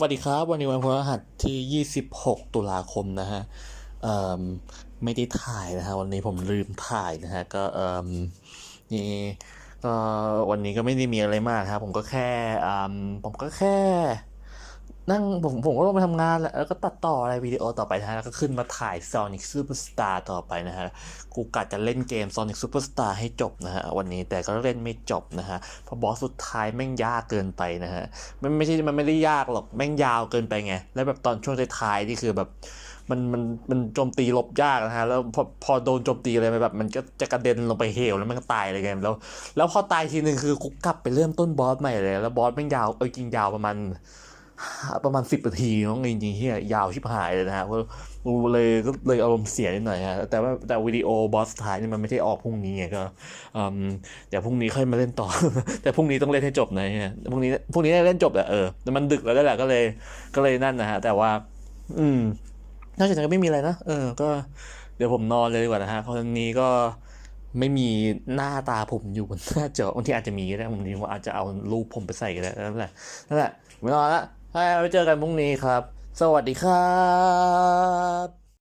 วัสดีครับ วันนี้วันพฤหัสที่ 26 ตุลาคมนะฮะไม่ได้ถ่ายนะฮะวันนี้ผมลืมถ่ายนะฮะก็นี่ก็วันนี้ก็ไม่ได้มีอะไรมากครับ ผมก็แค่ผมก็แค่ นั่งผมผมก็ลงไปทำงานแหละแล้วก็ตัดต่ออะไรวิดีโอต่อไปนะฮะ แล้วก็ขึ้นมาถ่าย Sonic Superstar ต่อไปนะฮะ กูกะจะเล่นเกม Sonic Superstar ให้จบนะฮะ วันนี้แต่ก็เล่นไม่จบนะฮะเพราะบอสสุดท้ายแม่งยากเกินไปนะฮะ มันไม่ใช่มันไม่ได้ยากหรอก แม่งยาวเกินไปไง แล้วแบบตอนช่วงท้ายๆนี่คือแบบมันมันมันโจมตีลบยากนะฮะแล้วพอพอโดนโจมตีอะไรไปแบบ มันก็จะกระเด็นลงไปเหวแล้วมันก็ตายเลยไงแล้ว แล้วพอตายทีหนึ่งคือกูกลับไปเริ่มต้นบอสใหม่เลย แล้วบอสแม่งยาวเออจริงยาวประมาณ ประมาณสิบนาทีน้องจริงๆเฮียยาวชิบหายเลยนะฮะเพราะกูเลยก็เลยอารมณ์เสียนิดหน่อยฮะแต่ว่าแต่วิดีโอบอสท้ายนี่มันไม่ได้ออกพรุ่งนี้ไงก็เดี๋ยวพรุ่งนี้ค่อยมาเล่นต่อ แต่พรุ่งนี้ต้องเล่นให้จบนะฮะพรุ่งนี้พรุ่งนี้เล่นจบแหละเออแต่มันดึกแล้วด้แหละก็เลยก็เลยนั่นนะฮะแต่ว่า อืมนอกจากนั้นก็ไม่มีอะไรนะเออ ก็เดี๋ยวผมนอนเลยดีกว่านะฮะเพราะนนี้ก็ไม่มีหน้าตาผมอยู่บนหน้าจอบางทีอาจจะมีก็ได้บางทีผมอาจจะเอารูปผมไปใส่ก็ได้นั่นแหละนั่นแหละไม่นอนละ ไว้เจอกันพรุ่งนี้ครับ สวัสดีครับ